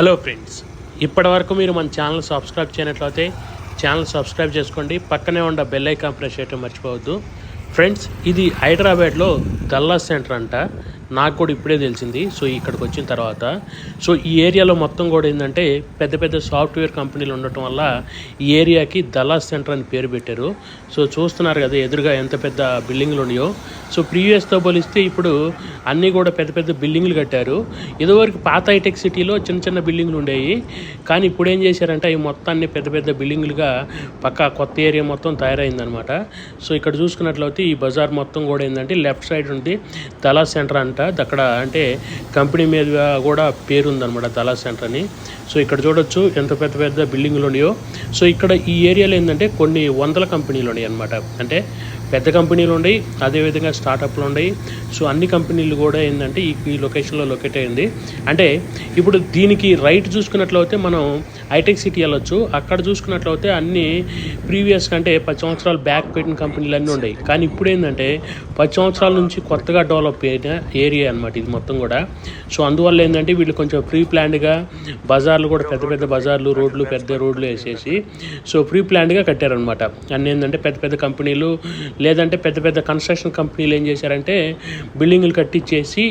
Hello friends ఇప్పటివరకు మీరు మన ఛానల్ సబ్స్క్రైబ్ చేయనట్లయితే ఛానల్ సబ్స్క్రైబ్ చేసుకోండి. పక్కనే ఉన్న బెల్ ఐకాన్ ప్రెస్ చేయడం మర్చిపోవద్దు. ఫ్రెండ్స్ ఇది హైదరాబాద్లో దల్లా సెంటర్ అంట. నాకు కూడా ఇప్పుడే తెలిసింది. సో ఇక్కడికి వచ్చిన తర్వాత సో ఈ ఏరియాలో మొత్తం కూడా ఏంటంటే పెద్ద పెద్ద సాఫ్ట్వేర్ కంపెనీలు ఉండటం వల్ల ఈ ఏరియాకి దలాస్ సెంటర్ అని పేరు పెట్టారు. సో చూస్తున్నారు కదా ఎదురుగా ఎంత పెద్ద బిల్డింగ్లు ఉన్నాయో. సో ప్రీవియస్తో పోలిస్తే ఇప్పుడు అన్నీ కూడా పెద్ద పెద్ద బిల్డింగ్లు కట్టారు. ఇదివరకు పాత హైటెక్ సిటీలో చిన్న చిన్న బిల్డింగ్లు ఉండేవి. కానీ ఇప్పుడు ఏం చేశారంటే అవి మొత్తాన్ని పెద్ద పెద్ద బిల్డింగ్లుగా పక్క కొత్త ఏరియా మొత్తం తయారైందనమాట సో ఇక్కడ చూసుకున్నట్లయితే ఈ బజార్ మొత్తం కూడా ఏంటంటే లెఫ్ట్ సైడ్ ఉంది. దలా సెంటర్ అంట అక్కడ అంటే కంపెనీ మీద కూడా పేరు ఉందన్నమాట దళా సెంటర్ అని. సో ఇక్కడ చూడొచ్చు ఎంత పెద్ద పెద్ద బిల్డింగ్లు ఉన్నాయో. సో ఇక్కడ ఈ ఏరియాలో ఏంటంటే కొన్ని వందల కంపెనీలు ఉన్నాయి అనమాట అంటే పెద్ద కంపెనీలు ఉన్నాయి అదేవిధంగా స్టార్టప్లు ఉన్నాయి సో అన్ని కంపెనీలు కూడా ఏంటంటే ఈ ఈ లొకేషన్లో లొకేట్ అయింది. అంటే ఇప్పుడు దీనికి రైట్ చూసుకున్నట్లయితే మనం హైటెక్ సిటీ వెళ్ళొచ్చు. అక్కడ చూసుకున్నట్లయితే అన్ని ప్రీవియస్ అంటే పది సంవత్సరాలు బ్యాక్ పెట్టిన కంపెనీలు అన్నీ ఉన్నాయి కానీ ఇప్పుడు ఏంటంటే పది సంవత్సరాల నుంచి కొత్తగా డెవలప్ అయిన ఏరియా అనమాట ఇది మొత్తం కూడా. సో అందువల్ల ఏంటంటే వీళ్ళు కొంచెం ప్రీ ప్లాన్డ్గా బజార్లు కూడా పెద్ద పెద్ద బజార్లు రోడ్లు పెద్ద రోడ్లు వేసేసి సో ప్రీ ప్లాన్డ్గా కట్టారనమాట అన్నీ ఏంటంటే పెద్ద పెద్ద కంపెనీలు లేదంటే పెద్ద పెద్ద కన్స్ట్రక్షన్ కంపెనీలు ఏం చేశారంటే బిల్డింగులు కట్టించేసి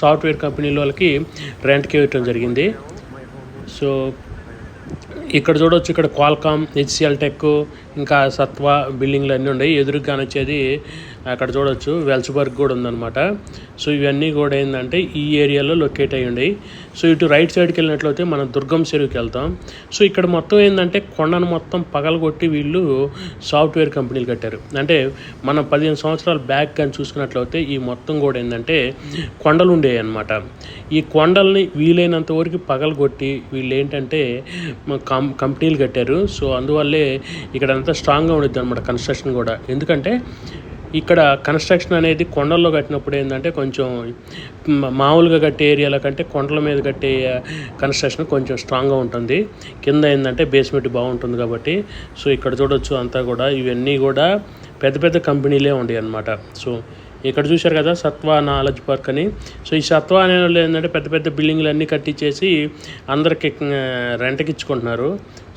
సాఫ్ట్వేర్ కంపెనీల వాళ్ళకి రెంట్కి ఇవ్వటం జరిగింది. సో ఇక్కడ చూడవచ్చు ఇక్కడ క్వాల్కామ్ హెచ్సిఎల్ టెక్ ఇంకా సత్వ బిల్డింగ్లు అన్నీ ఉన్నాయి. ఎదురుగానొచ్చేది అక్కడ చూడొచ్చు. వెల్స్బర్గ్ కూడా ఉందన్నమాట. సో ఇవన్నీ కూడా ఏంటంటే ఈ ఏరియాలో లొకేట్ అయ్యి ఉన్నాయి సో ఇటు రైట్ సైడ్కి వెళ్ళినట్లయితే మనం దుర్గం చెరువుకి వెళ్తాం. సో ఇక్కడ మొత్తం ఏంటంటే కొండను మొత్తం పగలగొట్టి వీళ్ళు సాఫ్ట్వేర్ కంపెనీలు కట్టారు. అంటే మనం పదిహేను సంవత్సరాల బ్యాక్ కానీ చూసుకున్నట్లయితే ఈ మొత్తం కూడా ఏంటంటే కొండలు ఉండేవి అనమాట ఈ కొండల్ని వీలైనంత వరకు పగలగొట్టి వీళ్ళు ఏంటంటే కం కంపెనీలు కట్టారు. సో అందువల్లే ఇక్కడంతా స్ట్రాంగ్గా ఉండిద్ది అనమాట కన్స్ట్రక్షన్ కూడా. ఎందుకంటే ఇక్కడ కన్స్ట్రక్షన్ అనేది కొండల్లో కట్టినప్పుడు ఏంటంటే కొంచెం మామూలుగా కట్టే ఏరియాల కంటే కొండల మీద కట్టే కన్స్ట్రక్షన్ కొంచెం స్ట్రాంగ్గా ఉంటుంది. కింద ఏంటంటే బేస్మెంట్ బాగుంటుంది కాబట్టి. సో ఇక్కడ చూడొచ్చు అంతా కూడా. ఇవన్నీ కూడా పెద్ద పెద్ద కంపెనీలే ఉన్నాయి అనమాట సో ఇక్కడ చూశారు కదా సత్వ నాలెడ్జ్ పార్క్ అని. సో ఈ సత్వ అనే వాళ్ళు ఏంటంటే పెద్ద పెద్ద బిల్డింగ్లు అన్నీ కట్టించేసి అందరికి రెంట్కి ఇచ్చుకుంటున్నారు.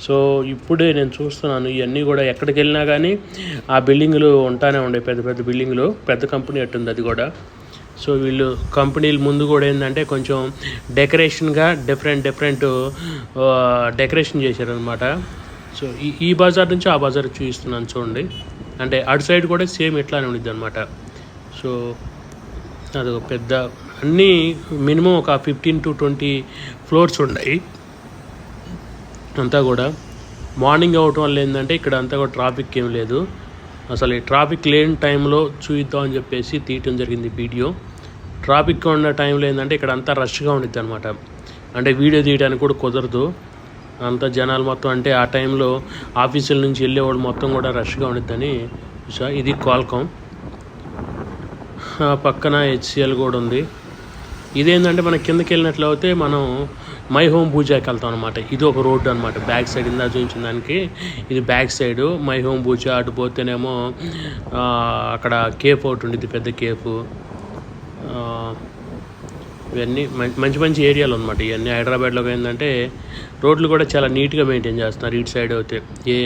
సో ఇప్పుడే నేను చూస్తున్నాను ఇవన్నీ కూడా ఎక్కడికి వెళ్ళినా కానీ ఆ బిల్డింగులు ఉంటానే ఉండే పెద్ద పెద్ద బిల్డింగ్లు. పెద్ద కంపెనీ అట్టుంది అది కూడా. సో వీళ్ళు కంపెనీలు ముందు కూడా ఏంటంటే కొంచెం డెకరేషన్గా డిఫరెంట్ డిఫరెంట్ డెకరేషన్ చేశారనమాట సో ఈ ఈ బజార్ నుంచి ఆ బజార్ చూపిస్తున్నాను చూడండి. అంటే అటు సైడ్ కూడా సేమ్ ఇట్లానే ఉండిద్ది అనమాట సో అదొక పెద్ద అన్నీ మినిమం ఒక ఫిఫ్టీన్ టు ట్వంటీ ఫ్లోర్స్ ఉన్నాయి అంతా కూడా. మార్నింగ్ అవటం వల్ల ఏంటంటే ఇక్కడ అంతా కూడా ట్రాఫిక్ ఏం లేదు. అసలు ఈ ట్రాఫిక్ లేని టైంలో చూద్దాం అని చెప్పేసి తీయటం జరిగింది వీడియో ట్రాఫిక్ ఉన్న టైంలో ఏంటంటే ఇక్కడ అంతా రష్గా ఉండిద్ది అనమాట అంటే వీడియో తీయడానికి కూడా కుదరదు. అంత జనాలు మొత్తం అంటే ఆ టైంలో ఆఫీసుల నుంచి వెళ్ళేవాళ్ళు మొత్తం కూడా రష్గా ఉండిద్దని. ఇది క్వాల్కామ్ పక్కన హెచ్సిఎల్ కూడా ఉంది. ఇదేంటంటే మన కిందకి వెళ్ళినట్లయితే మనం మై హోమ్ పూజాకి వెళ్తాం అనమాట ఇది ఒక రోడ్డు అనమాట బ్యాక్ సైడ్ ఇందా చూపించిన దానికి ఇది back side my home Pooja అటు పోతేనేమో అక్కడ కేఫ్ ఒకటి ఉండేది పెద్ద కేఫ్. ఇవన్నీ మంచి మంచి మంచి ఏరియాలు అనమాట ఇవన్నీ హైదరాబాద్లో ఏంటంటే రోడ్లు కూడా చాలా నీట్గా మెయింటైన్ చేస్తున్నారు ఇటు సైడ్ అయితే. ఏ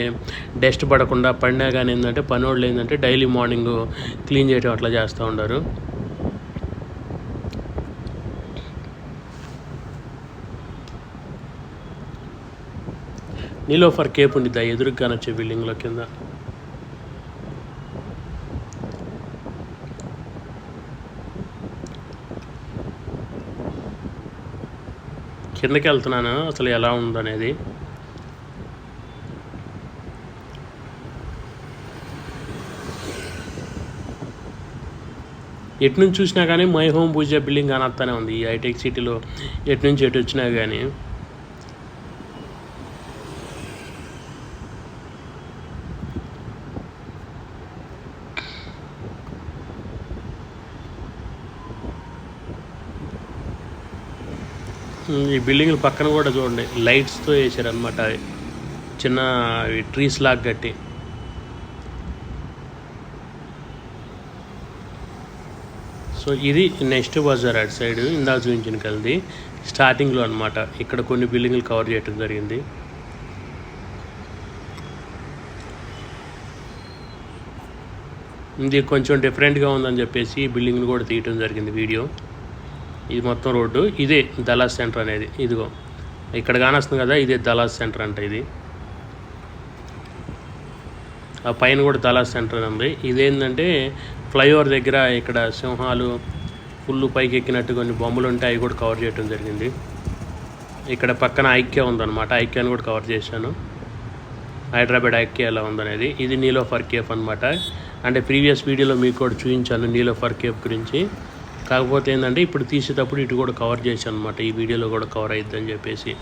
డస్ట్ పడకుండా పడినా కానీ ఏంటంటే పని వాళ్ళు ఏంటంటే డైలీ మార్నింగ్ క్లీన్ చేయడం అట్లా చేస్తూ ఉంటారు నీలోఫర్ కేప్ ఉండిద్దా? ఆ ఎదురుగా బిల్డింగ్లో కింద. కిందకి వెళ్తున్నాను అసలు ఎలా ఉందనేది. ఎటు నుంచి చూసినా కానీ మై హోమ్ పూజ బిల్డింగ్ కానొస్తానే ఉంది. ఈ హైటెక్ సిటీలో ఎటు నుంచి ఎటు వచ్చినా కానీ. ఈ బిల్డింగ్ పక్కన కూడా చూడండి. లైట్స్తో వేసారనమాట అవి. చిన్న ట్రీస్ లాగా కట్టి. సో ఇది నెక్స్ట్ బజార్ అటు సైడ్ ఇందాక చూపించిన కలిది. స్టార్టింగ్లో అనమాట ఇక్కడ కొన్ని బిల్డింగ్లు కవర్ చేయడం జరిగింది. ఇది కొంచెం డిఫరెంట్గా ఉందని చెప్పేసి ఈ బిల్డింగ్ని కూడా తీయటం జరిగింది వీడియో. ఇది మొత్తం రోడ్డు. ఇదే దలాస్ సెంటర్ అనేది. ఇదిగో. ఇక్కడ కానొస్తుంది కదా ఇదే దలాస్ సెంటర్ అంట ఇది. ఆ పైన కూడా దలాస్ సెంటర్ అని ఉంది. ఇదేంటంటే ఫ్లైఓవర్ దగ్గర ఇక్కడ సింహాలు ఫుల్ పైకి ఎక్కినట్టు కొన్ని బొమ్మలు ఉంటాయి అవి కూడా కవర్ చేయడం జరిగింది. ఇక్కడ పక్కన ఐక్య ఉందన్నమాట. ఐక్యాన్ని కూడా కవర్ చేశాను. హైదరాబాద్ ఐక్య ఎలా ఉందనేది. ఇది నీలోఫర్ కేఫ్ అనమాట అంటే ప్రీవియస్ వీడియోలో మీకు కూడా చూపించాను నీలోఫర్ కేఫ్ గురించి. కాకపోతే ఏంటంటే ఇప్పుడు తీసేటప్పుడు ఇటు కూడా కవర్ చేశాను అనమాట ఈ వీడియోలో కూడా కవర్ అయిద్దని చెప్పేసి.